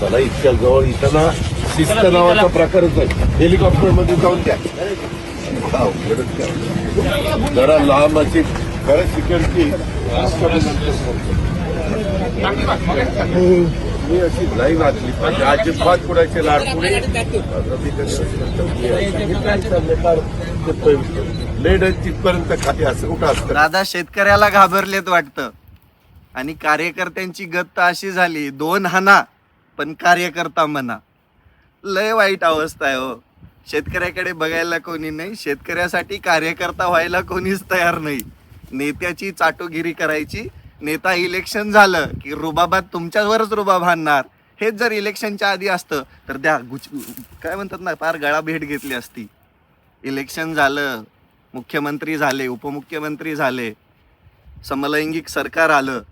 चला इतक्या जवळ इथं ना शिस्त नावाचा प्रकारच आहे. हेलिकॉप्टरमध्ये जाऊन द्या जरा लांब अशी खरं सिक्युरिटी मी अशी नाही वाचली पाहिजे अजिबात कुणाचे लाडकुडे लेड तिथपर्यंत खाते असं कुठं असतं. राधा शेतकऱ्याला घाबरलेत वाटतं. आणि कार्यकर्त्यांची गत अशी झाली दोन हाना. पण कार्यकर्ता म्हणा. लय वाईट अवस्था आहे हो. शेतकऱ्याकडे बघायला कोणी नाही शेतकऱ्यासाठी कार्यकर्ता व्हायला कोणीच तयार नाही. नेत्याची चाटोगिरी करायची नेता इलेक्शन झालं की रुबाबात तुमच्यावरच रुबाब हाणणार. हेच जर इलेक्शनच्या आधी असतं तर द्या गुच काय म्हणतात ना फार गळा भेट घेतली असती. इलेक्शन झालं मुख्यमंत्री झाले उपमुख्यमंत्री झाले समलैंगिक सरकार आलं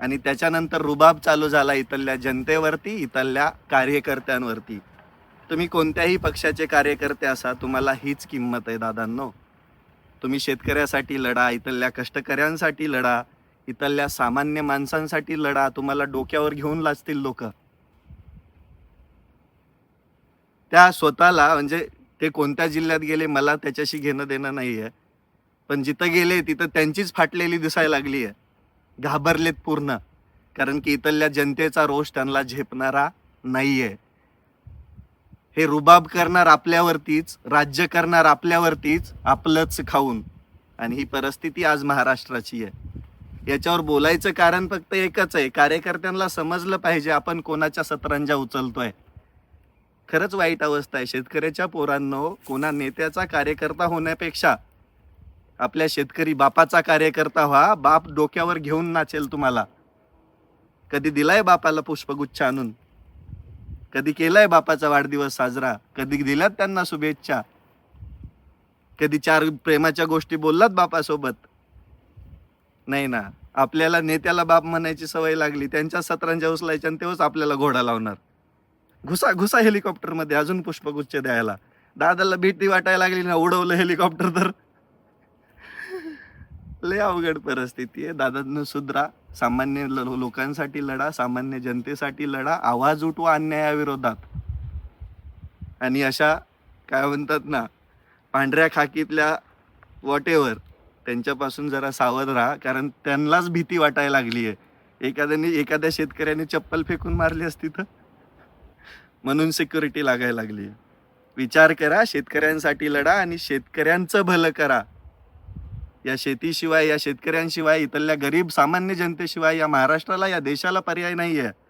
आणि त्याच्यानंतर रुबाब चालू झाला इथल्या जनतेवरती इथल्या कार्यकर्त्यांवरती. तुम्ही कोणत्याही पक्षाचे कार्यकर्ते असा तुम्हाला हीच किंमत आहे दादांनो. तुम्ही शेतकऱ्यासाठी लढा इथल्या कष्टकऱ्यांसाठी लढा इथल्या सामान्य माणसांसाठी लढा तुम्हाला डोक्यावर घेऊन लाचतील लोक. त्या स्वतःला म्हणजे ते कोणत्या जिल्ह्यात गेले मला त्याच्याशी घेणं देणं नाही आहे पण जिथं गेले तिथं त्यांचीच फाटलेली दिसायला लागली आहे घाबरलेत पूर्ण. कारण की इथल्या जनतेचा रोष त्यांना झेपणारा नाहीये. हे रुबाब करणार आपल्यावरतीच राज्य करणार आपल्यावरतीच आपलंच खाऊन. आणि ही परिस्थिती आज महाराष्ट्राची आहे. याच्यावर बोलायचं कारण फक्त एकच आहे. कार्यकर्त्यांना समजलं पाहिजे आपण कोणाच्या सतरंजा उचलतोय. खरंच वाईट अवस्था आहे. शेतकऱ्याच्या पोरांनो कोणा नेत्याचा कार्यकर्ता होण्यापेक्षा आपल्या शेतकरी बापाचा कार्यकर्ता व्हा बाप डोक्यावर घेऊन नाचेल तुम्हाला. कधी दिलाय बापाला पुष्पगुच्छ आणून? कधी केलाय बापाचा वाढदिवस साजरा? कधी दिल्यात त्यांना शुभेच्छा? कधी चार प्रेमाच्या गोष्टी बोललात बापासोबत? नाही ना. आपल्याला नेत्याला बाप म्हणायची सवय लागली त्यांच्या सतरांच्या उचलायच्या आणि तेव्हाच आपल्याला घोडा लावणार. घुसा घुसा हेलिकॉप्टरमध्ये अजून पुष्पगुच्छ द्यायला. दादाला भीती वाटायला लागली ना उडवलं हेलिकॉप्टर तर. लय अवघड परिस्थिती आहे. दादांनो सुधरा सामान्य लोकांसाठी लढा सामान्य जनतेसाठी लढा आवाज उठवा अन्यायाविरोधात. आणि अशा काय म्हणतात ना पांढऱ्या खाकीतल्या वॉटेवर त्यांच्यापासून जरा सावध राहा कारण त्यांनाच भीती वाटायला लागली आहे. एखाद्याने एखाद्या शेतकऱ्याने चप्पल फेकून मारली असती तर? म्हणून सिक्युरिटी लागायला लागली विचार करा शेतकऱ्यांसाठी लढा आणि शेतकऱ्यांचं भलं करा. या शेतीशिवाय या शेतकऱ्यांशिवाय इथल्या गरीब सामान्य जनतेशिवाय या महाराष्ट्राला या देशाला पर्याय नाही आहे